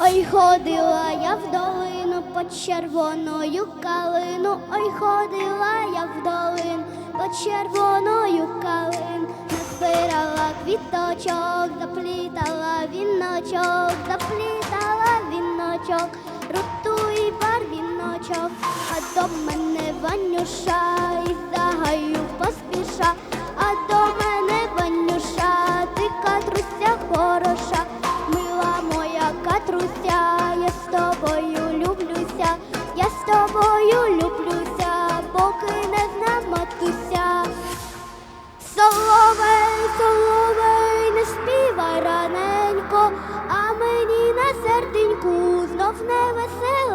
Ой, ходила я в долину під червоною калину, ой, ходила я в долину під червоною калин, назбирала квіточок, заплітала віночок, заплітала віночок, руту і барвіночок, а до мене Ванюша із загаю поспіша, тобою люблюся, поки не знав матуся. Соловей, соловей, не співай раненько, а мені на серденьку знов не веселенько.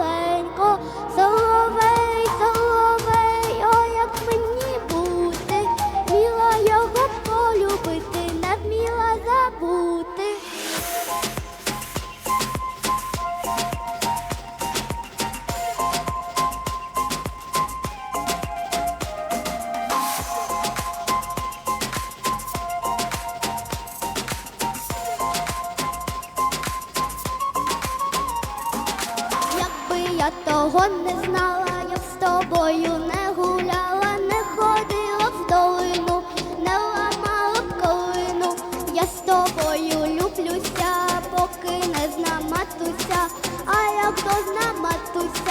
Того не знала, я з тобою не гуляла, не ходила в долину, не ламала б колину. Я з тобою люблюся, поки не зна матуся, а як дозна матуся,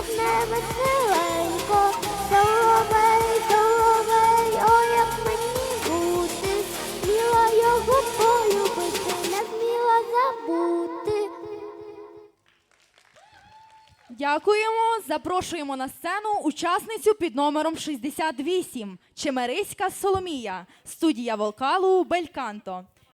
знов не веселенько. Мені бути, вміла його полюбити, не вміла забути. Дякуємо. Запрошуємо на сцену учасницю під номером 68 Чемериська Соломія, студія вокалу Бельканто.